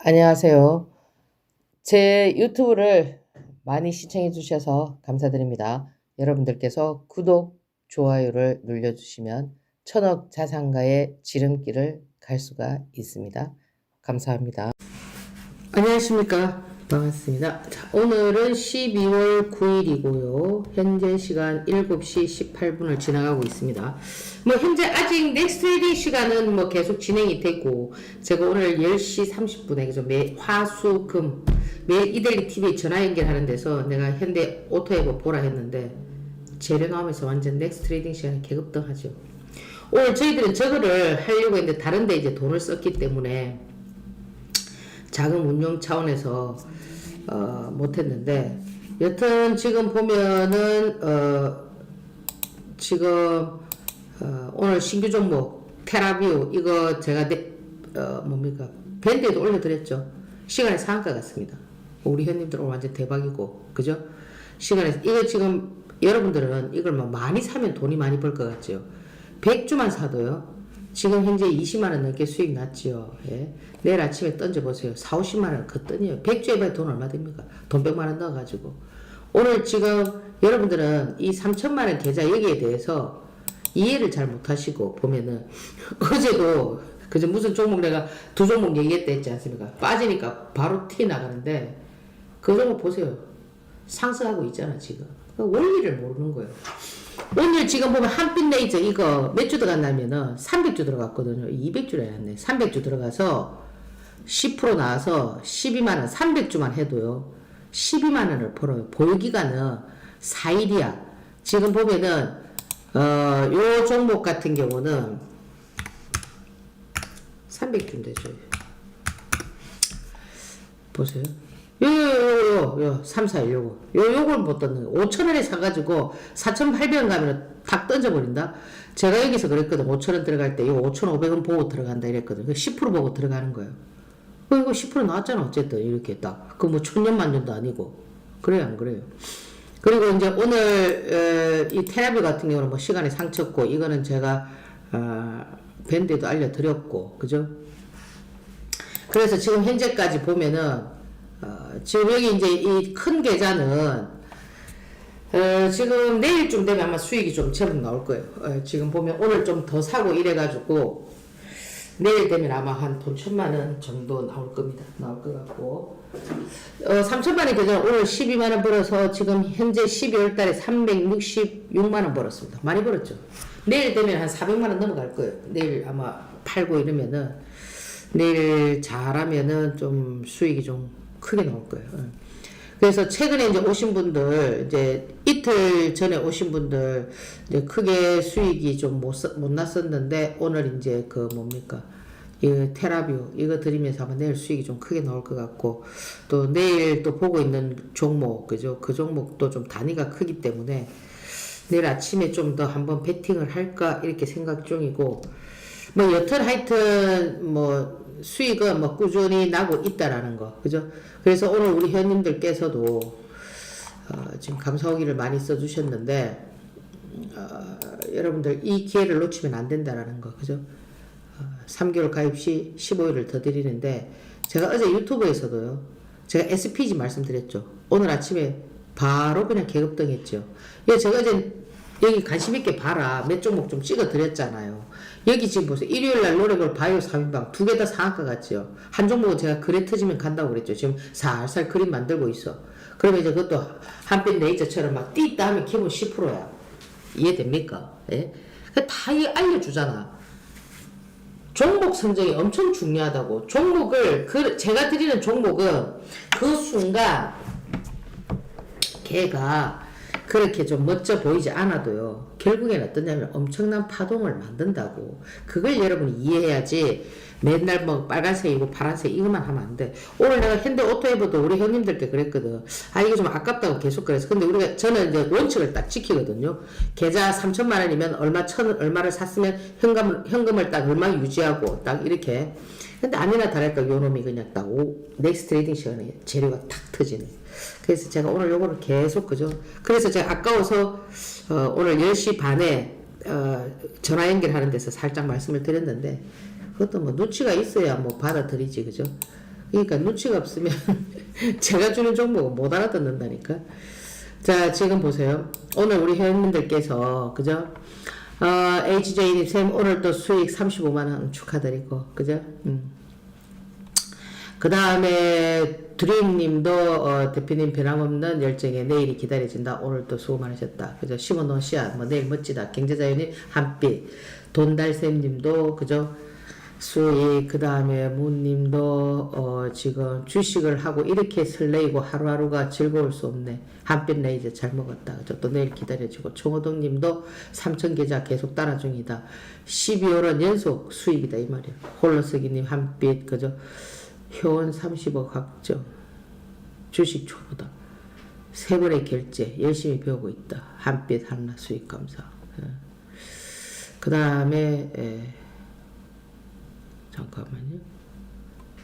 안녕하세요. 제 유튜브를 많이 시청해 주셔서 감사드립니다. 여러분들께서 구독, 좋아요를 눌러주시면 천억 자산가의 지름길을 갈 수가 있습니다. 감사합니다. 안녕하십니까. 반갑습니다. 자, 오늘은 12월 9일이고요. 현재 시간 7시 18분을 지나가고 있습니다. 뭐 현재 아직 넥스트 레디 시간은 뭐 계속 진행이 되고 제가 오늘 10시 30분에 그죠 매 화수금 매일 이델리 TV 전화 연결하는 데서 내가 현대 오토에버 보라 했는데 재료 나오면서 완전 넥스트 트레이딩 시간에 개급등하죠. 오늘 저희들은 저거를 하려고 했는데 다른데 이제 돈을 썼기 때문에 자금 운용 차원에서 어, 못했는데 여튼 지금 보면은 어, 지금 어, 오늘 신규 종목 테라뷰 이거 제가 내, 어, 뭡니까 밴드에도 올려드렸죠. 시간에 상한가 같습니다. 우리 현님들 오늘 완전 대박이고 그죠? 시간에 이거 지금 여러분들은 이걸 뭐 많이 사면 돈이 많이 벌 것 같죠 100주만 사도요 지금 현재 20만원 넘게 수익 났지요. 예. 내일 아침에 던져보세요. 4, 50만원 그 던이에요. 100주에 봐야 돈 얼마 됩니까? 돈 100만원 넣어가지고. 오늘 지금 여러분들은 이 3천만원 계좌 여기에 대해서 이해를 잘 못하시고 보면은 어제도 그저 무슨 종목 내가 두 종목 얘기했다 했지 않습니까? 빠지니까 바로 티 나가는데 그 종목 보세요. 상승하고 있잖아 지금. 그 원리를 모르는 거예요. 오늘 지금 보면 한빛 레이저 이거 몇 주 들어갔냐면은 300주 들어갔거든요. 200주라 해놨네. 300주 들어가서 10% 나와서 12만원, 300주만 해도요. 12만원을 벌어요. 보유기간은 4일이야. 지금 보면은, 어, 요 종목 같은 경우는 300주면 되죠. 보세요. 요, 요, 요, 요, 요, 3, 4, 1, 요거. 요, 요걸 못 떴는 거. 5천원에 사가지고 4,800원 가면 탁 던져버린다? 제가 여기서 그랬거든. 5천원 들어갈 때, 요 5,500원 보고 들어간다 이랬거든. 10% 보고 들어가는 거예요. 어, 이거 10% 나왔잖아. 어쨌든. 이렇게 딱. 그뭐 천년만년도 아니고. 그래요, 안 그래요? 그리고 이제 오늘, 어, 이 테라비 같은 경우는 뭐 시간에 상쳤고, 이거는 제가, 어, 밴드에도 알려드렸고, 그죠? 그래서 지금 현재까지 보면은, 어, 지금 여기 이제 이 큰 계좌는 어, 지금 내일쯤 되면 아마 수익이 좀 제법 나올 거예요. 어, 지금 보면 오늘 좀 더 사고 이래가지고 내일 되면 아마 한 돈 천만 원 정도 나올 겁니다. 나올 것 같고 어, 3천만 원 계좌 오늘 12만 원 벌어서 지금 현재 12월 달에 366만 원 벌었습니다. 많이 벌었죠. 내일 되면 한 400만 원 넘어갈 거예요. 내일 아마 팔고 이러면은 내일 잘하면은 좀 수익이 좀 크게 나올 거예요. 응. 그래서 최근에 이제 오신 분들, 이제 이틀 전에 오신 분들, 이제 크게 수익이 좀 못, 못 났었는데, 오늘 이제 그 뭡니까. 이 테라뷰, 이거 드리면서 아마 내일 수익이 좀 크게 나올 것 같고, 또 내일 또 보고 있는 종목, 그죠? 그 종목도 좀 단위가 크기 때문에, 내일 아침에 좀 더 한번 베팅을 할까, 이렇게 생각 중이고, 뭐 여튼 하여튼 뭐 수익은 뭐 꾸준히 나고 있다라는 거 그죠? 그래서 오늘 우리 회원님들께서도 어, 지금 감사오기를 많이 써주셨는데 어, 여러분들 이 기회를 놓치면 안 된다라는 거 그죠? 어, 3개월 가입 시 15일을 더 드리는데 제가 어제 유튜브에서도요 제가 SPG 말씀드렸죠. 오늘 아침에 바로 그냥 계급등했죠. 예 제가 어제 여기 관심 있게 봐라 몇 종목 좀 찍어 드렸잖아요 여기 지금 보세요. 일요일 날 노력을 바이오 3인방 두 개 다 상한가 같지요. 한 종목은 제가 그래 터지면 간다고 그랬죠. 지금 살살 그림 만들고 있어. 그러면 이제 그것도 한빛 레이저처럼 막 띠다 하면 기본 10%야. 이해됩니까? 예? 다 알려주잖아. 종목 선정이 엄청 중요하다고. 종목을, 그, 제가 드리는 종목은 그 순간 걔가 그렇게 좀 멋져 보이지 않아도요. 결국에는 어떠냐면 엄청난 파동을 만든다고. 그걸 여러분이 이해해야지 맨날 뭐 빨간색이고 파란색 이것만 하면 안 돼. 오늘 내가 현대 오토에버도 우리 형님들께 그랬거든. 아, 이거 좀 아깝다고 계속 그랬어. 근데 우리가, 저는 이제 원칙을 딱 지키거든요. 계좌 3천만 원이면 얼마, 천, 얼마를 샀으면 현금을, 현금을 딱 얼마 유지하고 딱 이렇게. 근데 아니나 다를까 요 놈이 그냥 딱 오, 넥스트 트레이딩 시간에 재료가 탁 터지네. 그래서 제가 오늘 요거를 계속 그죠. 그래서 제가 아까워서 어, 오늘 10시 반에 어, 전화 연결하는 데서 살짝 말씀을 드렸는데 그것도 뭐 눈치가 있어야 뭐 받아들이지 그죠. 그러니까 눈치가 없으면 제가 주는 정보가 못 알아듣는다니까. 자, 지금 보세요. 오늘 우리 회원님들께서, 그죠? 어, HJ님, 쌤, 오늘 또 수익 35만원 축하드리고, 그죠? 음. 그 다음에 드림님도 어, 대표님 변함없는 열정에 내일이 기다려진다. 오늘 또 수고 많으셨다. 그죠? 심어놓은 씨앗, 뭐 내일 멋지다. 경제자연이 한빛. 돈달쌤님도 그죠? 수익 그 다음에 무님도 어, 지금 주식을 하고 이렇게 설레이고 하루하루가 즐거울 수 없네 한빛 레이저 잘 먹었다 그죠 또 내일 기다려지고 총호동님도 삼천 계좌 계속 따라 중이다 12월은 연속 수익이다 이 말이야 홀로서기님 한빛 그죠 효원 30억 확정 주식 초보다 세 번의 결제 열심히 배우고 있다 한빛 한나 수익 감사 그 다음에 잠깐만요.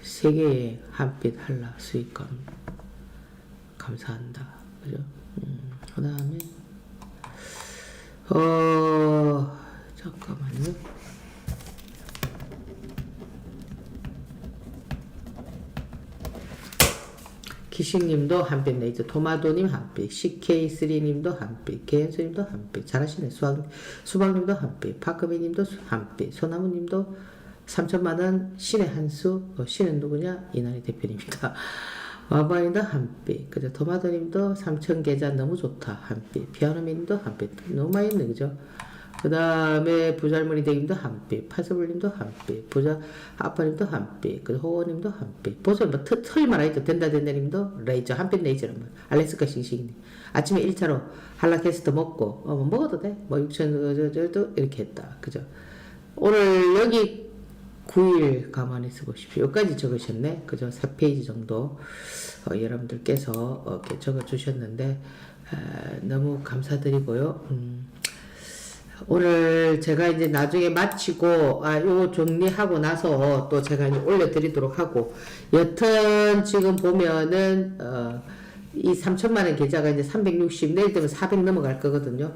세계의 한빛 한라 수익 감 감사한다. 그죠? 음, 그 다음에 어 잠깐만요. 기식님도 한빛 레이저, 토마토님 한빛, CK3님도 한빛, 개연수님도 한빛, 잘하시네. 수학, 수박님도 한빛, 파크미님도 한빛, 소나무님도 3천만원 신의 한 수, 어, 신은 누구냐? 이난희 대표님입니다. 와바님도 한빛, 그죠? 토마토님도 3천 계좌 너무 좋다. 한빛, 피아노님도 한빛. 너무 많이 있네, 그죠? 그 다음에 부잘머리 대님도 한빛, 파서블님도 한빛, 부자 아빠님도 한빛, 그 호호님도 한빛. 보세요, 뭐 트, 틀만 하죠. 된다 된다님도 레이저, 한빛 레이저란 말. 알래스카 싱싱님. 아침에 1차로 한라캐스트 먹고, 어, 뭐 먹어도 돼. 뭐 6천, 저, 저, 저, 이렇게 했다. 그죠? 오늘 여기 9일 가만히 있어 보십시오. 여기까지 적으셨네. 그죠? 4페이지 정도 어, 여러분들께서 어, 이렇게 적어 주셨는데 에, 너무 감사드리고요. 음, 오늘 제가 이제 나중에 마치고 아 요거 정리하고 나서 또 제가 이제 올려드리도록 하고 여튼 지금 보면은 어, 이 3천만 원 계좌가 이제 360 내일 되면 400 넘어갈 거거든요.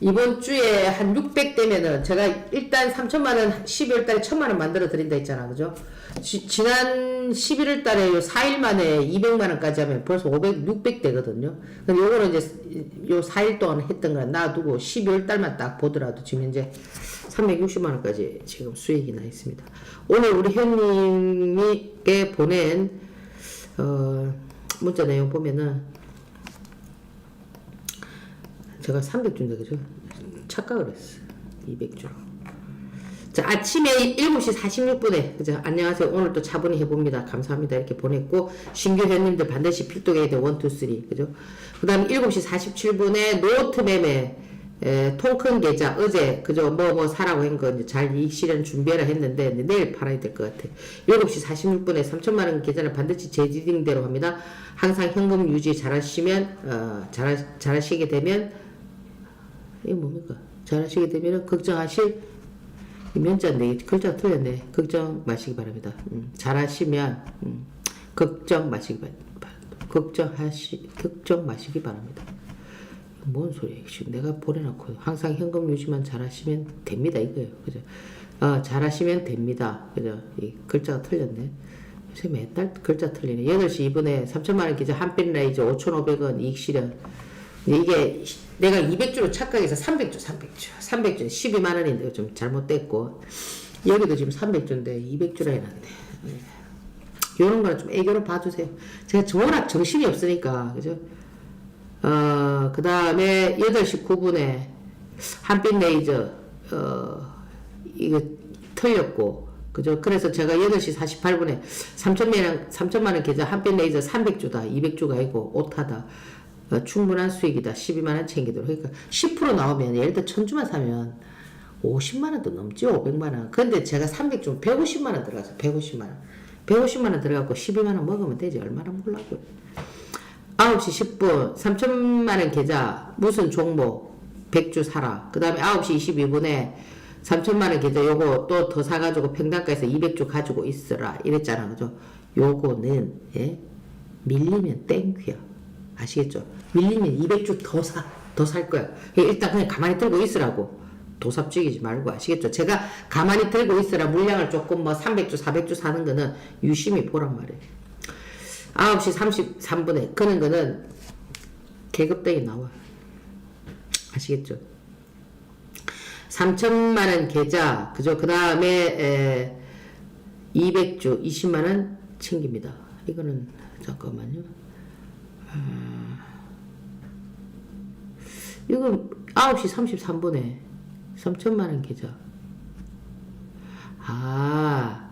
이번 주에 한 600 되면은 제가 일단 3천만 원 12월 달에 1000만 원 만들어 드린다 했잖아. 그죠? 지, 지난 11월 달에 요 4일 만에 200만 원까지 하면 벌써 500, 600 되거든요. 근데 요거는 이제 요 4일 동안 했던 거 놔두고 12월 달만 딱 보더라도 지금 현재 360만 원까지 지금 수익이 나 있습니다. 오늘 우리 형님께 보낸 어, 문자 내용 보면은 제가 300주인데 그죠? 착각을 했어. 200주. 자, 아침에 7시 46분에 그죠? 안녕하세요. 오늘 또 차분히 해봅니다. 감사합니다. 이렇게 보냈고 신규 회원님들 반드시 필독해야 돼. 1, 2, 3 그죠? 그 다음에 7시 47분에 노트 매매 에, 통큰 계좌 어제 그죠 뭐뭐 사라고 한 거 잘 이익 실현 준비해라 했는데 내일 팔아야 될 것 같아. 7시 46분에 3천만 원 계좌는 반드시 재지딩대로 합니다. 항상 현금 유지 잘하시면 어, 잘 잘하시게 되면 이게 뭡니까? 잘하시게 되면 걱정하실 이 면자인데 글자 틀렸네. 걱정 마시기 바랍니다. 음, 잘하시면 음, 걱정 마시기 바랍니다. 걱정하시 걱정 마시기 바랍니다. 뭔 소리야? 지금 내가 보내놓고 항상 현금 유지만 잘하시면 됩니다 이거예요. 그죠? 어, 잘하시면 됩니다. 그죠? 이 글자가 틀렸네. 요새 매달 글자 틀리네. 8시 2분에 3천만 원 기자 한빛 라이저 5,500원 이익 실현. 이게 내가 200주로 착각해서 300주, 300주, 300주 12만 원인데 좀 잘못됐고 여기도 지금 300주인데 200주라 해놨네. 이런 거는 좀 애교로 봐주세요. 제가 워낙 정신이 없으니까 그죠? 어, 그 다음에 8시 9분에 한빛 레이저 어, 이거 틀렸고 그죠? 그래서 제가 8시 48분에 3천만 원, 3천만 원 계좌 한빛 레이저 300주다, 200주가 아니고 오타다. 어, 충분한 수익이다. 12만원 챙기도록. 그러니까 10% 나오면, 예를 들어 천주만 사면 50만원도 넘죠. 500만원. 근데 제가 300주 150만원 들어가서 150만원. 150만원 들어가고 12만원 먹으면 되지. 얼마나 몰라고요. 9시 10분 3천만원 계좌 무슨 종목 100주 사라. 그 다음에 9시 22분에 3천만원 계좌 요거 또 더 사가지고 평당가에서 200주 가지고 있어라. 이랬잖아. 그죠? 요거는, 예? 밀리면 땡큐야. 아시겠죠? 밀리면 200주 더 사, 더 살 거야. 일단 그냥 가만히 들고 있으라고. 도삽지기지 말고 아시겠죠? 제가 가만히 들고 있으라 물량을 조금 뭐 300주, 400주 사는 거는 유심히 보란 말이에요. 9시 33분에 그는 거는 계급대기 나와요. 아시겠죠? 3천만 원 계좌, 그죠? 그 다음에 200주 20만 원 챙깁니다. 이거는 잠깐만요. 아, 이거 9시 33분에 3천만 원 계좌. 아,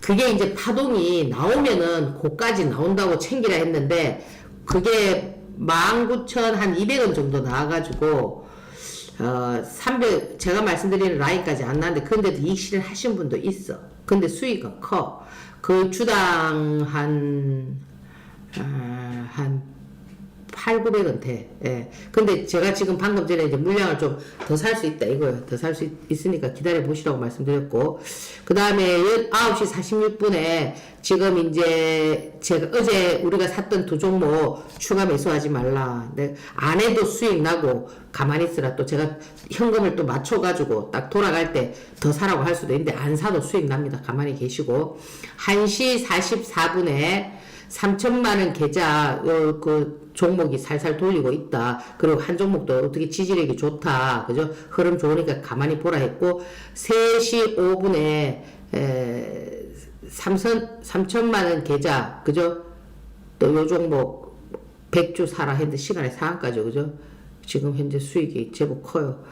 그게 이제 파동이 나오면은 고까지 나온다고 챙기라 했는데 그게 19,200원 정도 나와가지고 어, 300, 제가 말씀드리는 라인까지 안 나는데, 근데도 이익 실현 하신 분도 있어. 근데 수익은 커. 그 주당 한, 아, 한 8, 900원 돼. 예. 근데 제가 지금 방금 전에 이제 물량을 좀 더 살 수 있다 이거예요. 더 살 수 있으니까 기다려 보시라고 말씀드렸고. 그 다음에 9시 46분에 지금 이제 제가 어제 우리가 샀던 두 종목 추가 매수하지 말라. 네. 안 해도 수익 나고 가만히 있으라 또 제가 현금을 또 맞춰가지고 딱 돌아갈 때 더 사라고 할 수도 있는데 안 사도 수익 납니다. 가만히 계시고. 1시 44분에 3천만 원 계좌 어, 그 종목이 살살 돌리고 있다. 그리고 한 종목도 어떻게 지지력이 좋다. 그죠? 흐름 좋으니까 가만히 보라 했고 3시 5분에 에, 3천 3천만 원 계좌 그죠? 또 요 종목 100주 사라 했는데 시간에 상한가죠. 그죠? 지금 현재 수익이 제법 커요.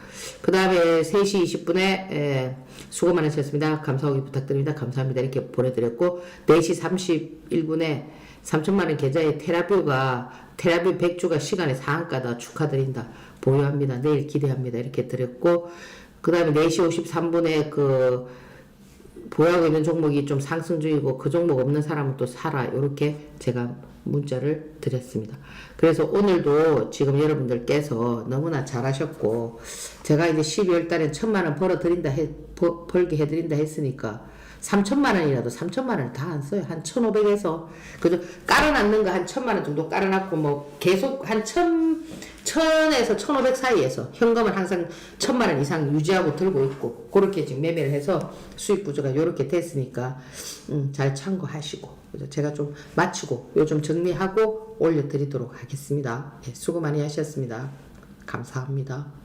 그 다음에 3시 20분에 에, 수고 많으셨습니다. 감사하게 부탁드립니다. 감사합니다. 이렇게 보내드렸고 4시 31분에 3천만 원 계좌에 테라뷰가 테라뷰 100주가 시간에 상한가다 축하드린다. 보유합니다. 내일 기대합니다. 이렇게 드렸고 그 다음에 4시 53분에 그 보유하고 있는 종목이 좀 상승 중이고 그 종목 없는 사람은 또 사라 이렇게 제가 문자를 드렸습니다. 그래서 오늘도 지금 여러분들께서 너무나 잘하셨고 제가 이제 12월 달에 천만 원 벌어 드린다 해 벌- 벌게 해 드린다 했으니까 3천만 원이라도 3천만 원을 다 안 써요. 한 1,500에서 그죠? 깔아놨는 거 한 천만 원 정도 깔아놨고 뭐 계속 한 천, 천에서 1,500 사이에서 현금을 항상 천만 원 이상 유지하고 들고 있고 그렇게 지금 매매를 해서 수익 구조가 이렇게 됐으니까 음, 잘 참고하시고 그죠? 제가 좀 마치고 요좀 정리하고 올려드리도록 하겠습니다. 예, 수고 많이 하셨습니다. 감사합니다.